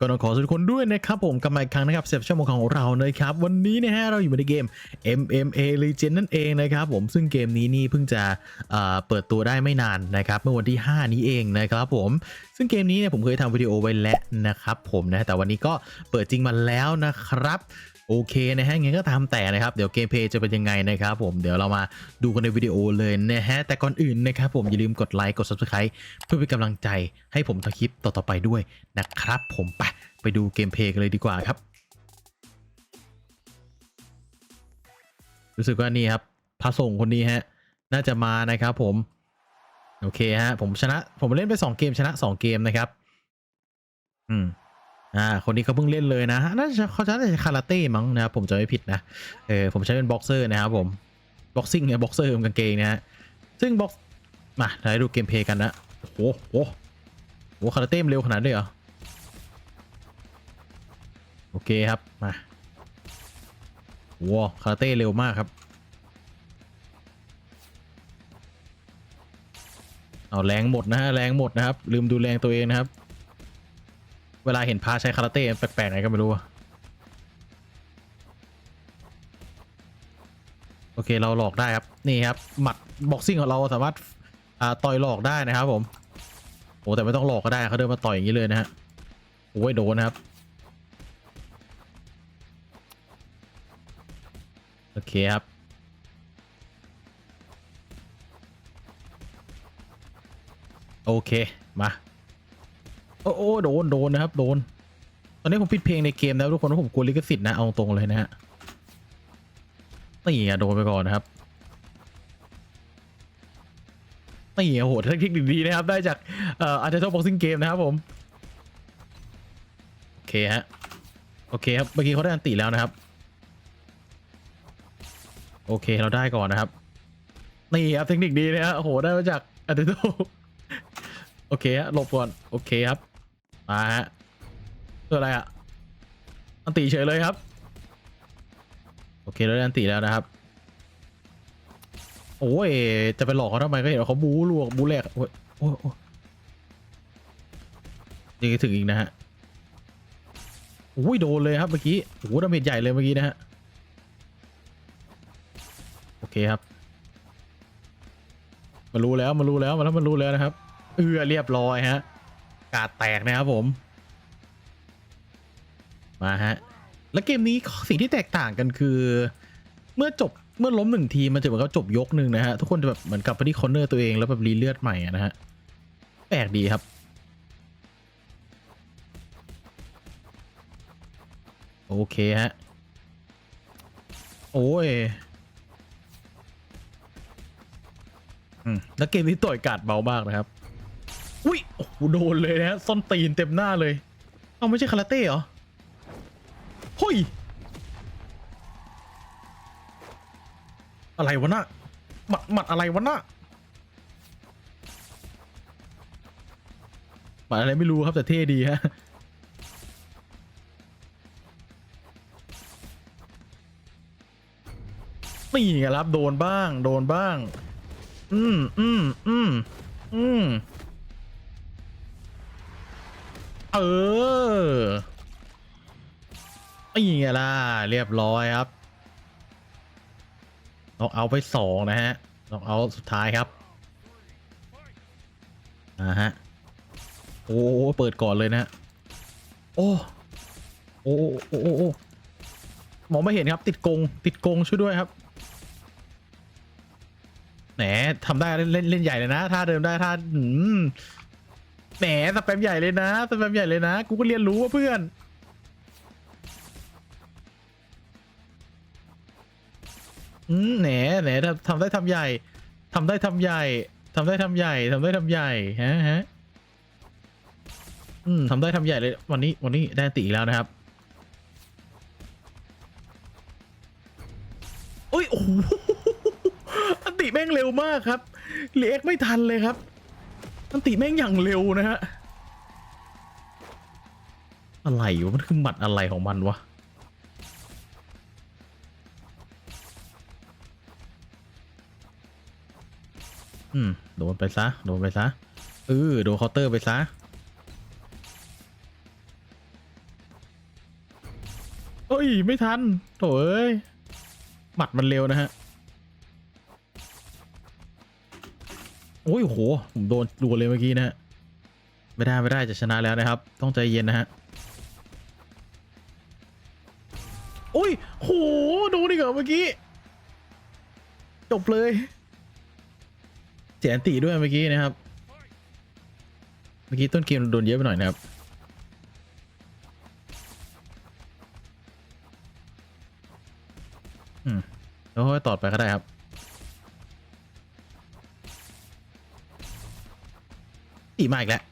ก็ต้องขอสวัสดีคนด้วยนะครับผมกลับมาอีกครั้งนะครับเซฟชั่วโมงของเรานะครับ วันนี้นะฮะเราอยู่ในเกม MMA Legend นั่นเองนะครับผมซึ่งเกมนี้นี่เพิ่งจะเอ่อเปิดตัวได้ไม่นานนะครับเมื่อวันที่ 5 นี้เองนะครับผมซึ่งเกมนี้เนี่ยผมเคยทำวิดีโอไว้แล้วนะครับผมนะแต่วันนี้ก็เปิดจริงมาแล้วนะครับ โอเคนะฮะงั้นก็ตามแต่นะครับ เดี๋ยวเกมเพย์จะเป็นยังไงนะครับผมเดี๋ยวเรามาดูกันในวิดีโอเลยนะฮะ แต่ก่อนอื่นนะครับผมอย่าลืมกดไลค์กด Subscribe เพื่อเป็นกำลังใจให้ผมทำคลิปต่อๆไปด้วยนะครับ ผมไปไปดูเกมเพย์กันเลยดีกว่าครับ รู้สึกว่านี่ครับพระส่งคนนี้ฮะ น่าจะมานะครับผม โอเคฮะ ผมชนะ ผมเล่นไปสองเกมชนะสองเกมนะครับ อืม อ่าคนนี้เขาเพิ่งเล่นเลยนะน่าจะเขาจะน่าจะคาราเต้มั้งนะครับผมจะไม่ผิดนะเออผมใช้เป็นบ็อกเซอร์นะครับผมบ็อกซิ่งเนี่ยบ็อกเซอร์กางเกงนะฮะซึ่งบ็อกมาเราให้ดูเกมเพย์กันนะโอ้โหโอ้โหโหคาราเต้มเร็วขนาดนี้เหรอโอเคครับมาว้าคาราเต้เร็วมากครับ เอาแรงหมดนะฮะแรงหมดนะครับ ลืมดูแรงตัวเองนะครับ เวลาเห็นพาใช้คาราเต้แปลกๆไงก็ไม่รู้อะโอเคเราหลอกได้ครับนี่ครับหมัดบ็อกซิ่งของเราสามารถอ่าต่อยหลอกได้นะครับผมโอ้แต่ไม่ต้องหลอกก็ได้เขาเดินมาต่อยอย่างนี้เลยนะฮะโอ้ยโดนนะครับโอเคครับโอเคมา โอ้โอ้โดนโดนนะครับ โดน ตอนนี้ผมปิดเพลงในเกมแล้วทุกคนว่าผมกลัวลิขสิทธิ์นะเอาตรงเลยนะฮะนี่อะโดนไปก่อนนะครับนี่อะโหเทคนิคดีๆนะครับ ได้จากเอ่ออาจจะชอบบ็อกซิ่งเกมนะครับผม โอเคฮะ โอเคครับ เมื่อกี้เขาได้อันติแล้วนะครับ โอเคเราได้ก่อนนะครับ นี่ครับเทคนิคดีนะฮะโอ้โหได้มาจากอันเดโตโอเคฮะหลบก่อน โอเคครับ มาฮะตัวอะไรอะอันตีเฉยเลยครับ โอเคเราได้อันตีแล้วนะครับ โอ้ยจะไปหลอกเขาทำไมก็เห็นว่าเขาบู๊ลวกบูแหลกโอ้ยโอ้ยโอ้ยยังถึงอีกนะฮะโอ้ยโดนเลยครับเมื่อกี้โอ้โหดาเมจใหญ่เลยเมื่อกี้นะฮะโอเคครับมารู้แล้วมารู้แล้วมาแล้วมารู้แล้วนะครับเออเรียบร้อยฮะ กาดแตกนะครับผม มาฮะ แล้วเกมนี้สิ่งที่แตกต่างกันคือ เมื่อจบเมื่อล้มหนึ่งทีมันจะเหมือนกับจบยกหนึ่งนะฮะ ทุกคนจะแบบเหมือนกลับไปที่คอนเนอร์ตัวเองแล้วแบบรีเลือดใหม่นะฮะ แปลกดีครับ โอเคฮะ โอ้ยอืมแล้วเกมนี้ต่อยกาดเบามากนะครับ อุ้ยโอ้โหโดนเลยนะฮะส้นตีนเต็มหน้าเลย เอาไม่ใช่คาราเต้เหรอเฮ้ยอะไรวะน่ะหมัดหมัดอะไรวะน่ะหมัดอะไรไม่รู้ครับแต่เท่ดีฮะนี่ไงครับโดนบ้าง โดนบ้าง อืมอืมอืมอืม เออนี่ไงล่ะ เรียบร้อยครับน็อกเอาไปสองนะฮะน็อกเอาสุดท้ายครับอ่าฮะ โอ้เปิดก่อนเลยนะ โอ้โอ้โอ้โอ้มองไม่เห็นครับ ติดกง ติดกงช่วยด้วยครับ แหมทำได้เล่นเล่นใหญ่เลยนะท่าเดิมได้ท่าหืม แหมสแปมใหญ่เลยนะสแปมใหญ่เลยนะ กูก็เรียนรู้ว่าเพื่อน อืมแหนแหนทำทำได้ทำใหญ่ทำได้ทำใหญ่ทำได้ทำใหญ่ทำได้ทำใหญ่ฮะฮะอืมทำได้ทำใหญ่เลย วันนี้วันนี้ได้ติอีกแล้วนะครับโอ้ยโอ้โหอันติแม่งเร็วมากครับเรียกไม่ทันเลยครับ อันติแม่งอย่างเร็วนะฮะ อะไรวะมันคือหมัดอะไรของมันวะอืม โดนไปซะ โดนไปซะเออโดนเคาน์เตอร์ไปซะอ้ย ไม่ทัน โถเอ้ยหมัดมันเร็วนะฮะ โอ้ยโห ผมโดนรัวเลยเมื่อกี้นะฮะ ไม่ได้ไม่ได้จะชนะแล้วนะครับ ต้องใจเย็นนะฮะ โอ้ยโห โดนอีกเหรอเมื่อกี้ จบเลยเสียนติด้วยเมื่อกี้นะครับ เมื่อกี้ต้นเกมโดนเยอะไปหน่อยนะครับอืมแล้วค่อยตอไปก็ได้ครับ ตีมาอีกแล้ว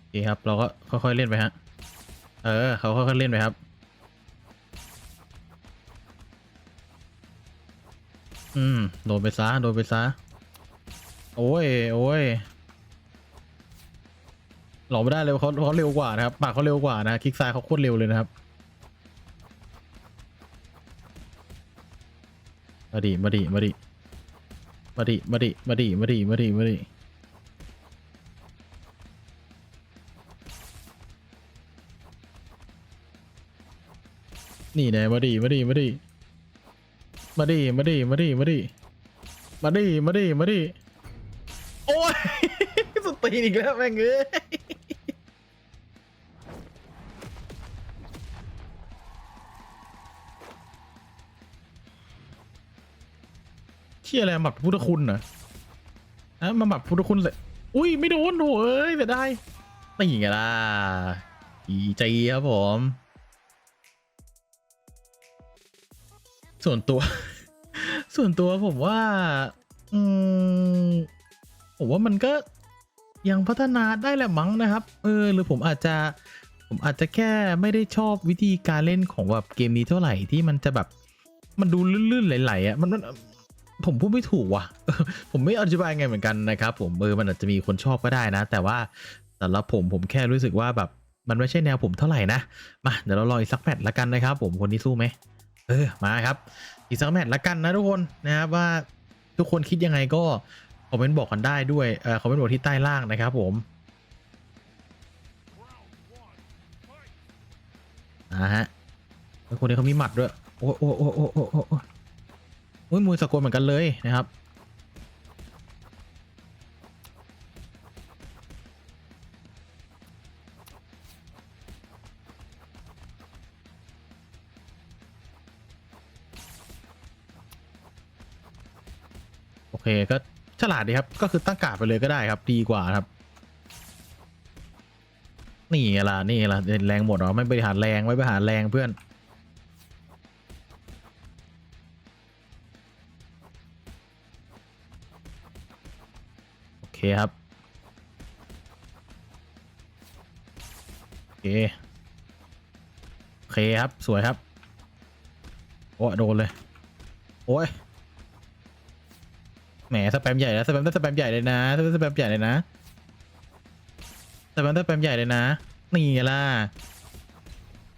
โอเคครับ เราก็ค่อยๆเล่นไปฮะ เออ เขาค่อยๆเล่นไปครับ อืม โดนไปซะ โดนไปซะ โอ้ย โอ้ย หลอกไม่ได้เลยเขาเขาเร็วกว่านะครับ ปากเขาเร็วกว่านะ คลิกซ้ายเขาโคตรเร็วเลยนะครับ มาดิมาดิมาดิมาดิมาดิมาดิมาดิมาดิมาดินี่แน่มาดิมาดิมาดิมาดิมาดิมาดิมาดิมาดิมาดิมาดิโอ้ยสุดตีนอีกแล้วแม่งเอ้ย เชี่ยอะไรหมัดพุทธคุณนะนะมาหมัดพุทธคุณเลยอุ้ยไม่โดนโถเอ้ยแต่ได้ไม่ยิงไงล่ะอีใจครับผม ส่วนตัว ส่วนตัวผมว่า อืมผมว่ามันก็ยังพัฒนาได้แหละมั้งนะครับ เออ หรือผมอาจจะ ผมอาจจะแค่ไม่ได้ชอบวิธีการเล่นของแบบเกมนี้เท่าไหร่ที่มันจะแบบ มันดูลื่นๆไหลๆอะ มันมัน ผมพูดไม่ถูกว่ะ ผมไม่อธิบายไงเหมือนกันนะครับ ผมเออมันอาจจะมีคนชอบก็ได้นะ แต่ว่าสำหรับผมผมแค่รู้สึกว่าแบบมันไม่ใช่แนวผมเท่าไหร่นะมาเดี๋ยวเรารออีกสักแมตช์ละกันนะครับ ผมคนนี้สู้ไหมเออมาครับ อีกสักแมตช์ละกันนะทุกคนนะครับว่าทุกคนคิดยังไงก็คอมเมนต์บอกกันได้ด้วยเออคอมเมนต์บอกที่ใต้ล่างนะครับผมนะฮะคนนี้เขามีหมัดด้วยโอ้โอ้โอ้โอ้โอ้ อ้โอ้ยมวยสกลเหมือนกันเลยนะครับ โอเคก็ฉลาดดีครับ ก็คือตั้งกาดไปเลยก็ได้ครับ ดีกว่าครับ นี่ล่ะนี่ล่ะแรงหมดเหรอไม่บริหารแรงไม่บริหารแรงเพื่อน คครับโอเคโอเคครับสวยครับ โอ้โดนเลย โอ้ยแหมสแปมใหญ่แล้วสแปมได้สแปมใหญ่เลยนะสแปมสแปมใหญ่เลยนะสแปมได้สแปมใหญ่เลยนะนี่ล่ะ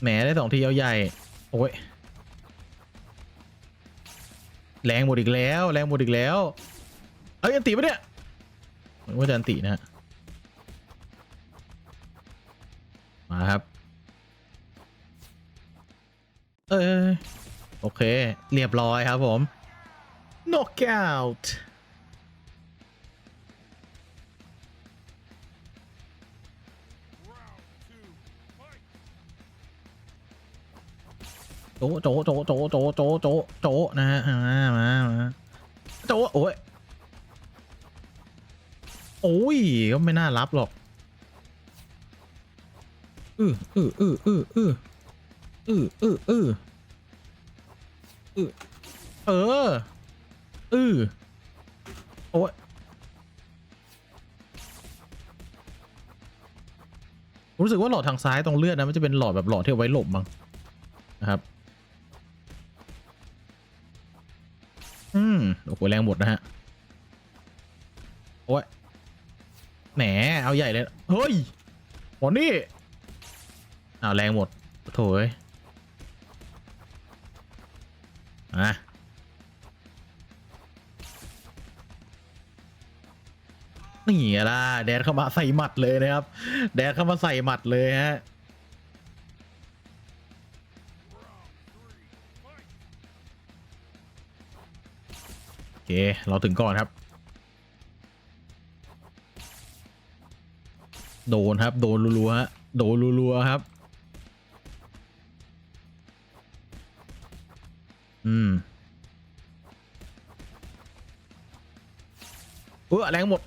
แหมได้สองทีเอาใหญ่ โอ้ยแรงหมดอีกแล้ว แรงหมดอีกแล้ว เอ้ยอันติปะเนี่ย เมว่าจะอันตินะฮะมาครับเออโอเค เรียบร้อยครับผม knockout โจโจโจโจโจโจโจโจนะฮะมามาโจโอ้ย โอ้ยก็ไม่น่ารับหรอกอืออืออืออืออืออืออืออืออือเอออือโอ้ยรู้สึกว่าหลอดทางซ้ายตรงเลือดนะมันจะเป็นหลอดแบบหลอดที่ไว้หลบมั้งนะครับ อืมโอ้โหแรงหมดนะฮะ แหมเอาใหญ่เลยเฮ้ยหมดนี่อ้าวแรงหมดโถ่ยอะนี่ล่ะแดดเข้ามาใส่หมัดเลยนะครับ แดดเข้ามาใส่หมัดเลยฮะโอเค เราถึงก่อนครับ โดนครับ โดนรัวๆฮะโดนรัวๆครับ อืมเออแรงหมด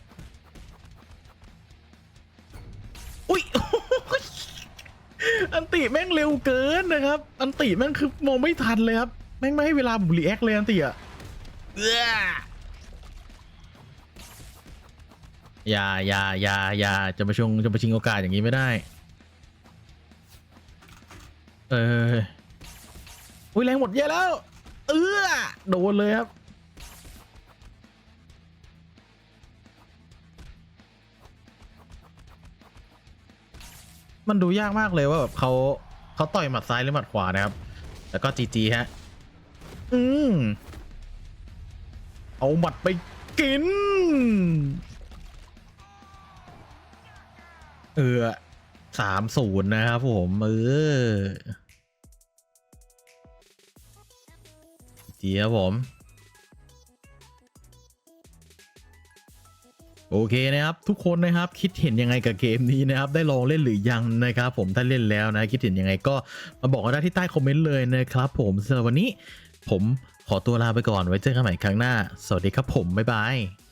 อุ้ย อันติแม่งเร็วเกินนะครับ อันติแม่งคือมองไม่ทันเลยครับ แม่งไม่ให้เวลาผมรีแอคเลยอันติอะ อย่าอย่าอย่าอย่าจะมาชงจะมาชิงโอกาสอย่างนี้ไม่ได้ เอออุ้ยแรงหมดเยอะแล้ว เออโดนเลยครับ มันดูยากมากเลยว่าแบบเขาเขาต่อยหมัดซ้ายหรือหมัดขวานะครับ แล้วก็จีจีฮะ อืมเอาหมัดไปกิน เออสามศูนย์นะครับผมเออจีครับผม โอเคนะครับ ทุกคนนะครับคิดเห็นยังไงกับเกมนี้นะครับ ได้ลองเล่นหรือยังนะครับ ผมถ้าเล่นแล้วนะ คิดเห็นยังไงก็มาบอกกันได้ที่ใต้คอมเมนต์เลยนะครับ ผมสำหรับวันนี้ผมขอตัวลาไปก่อนไว้เจอกันใหม่ครั้งหน้า สวัสดีครับผม บ๊ายบาย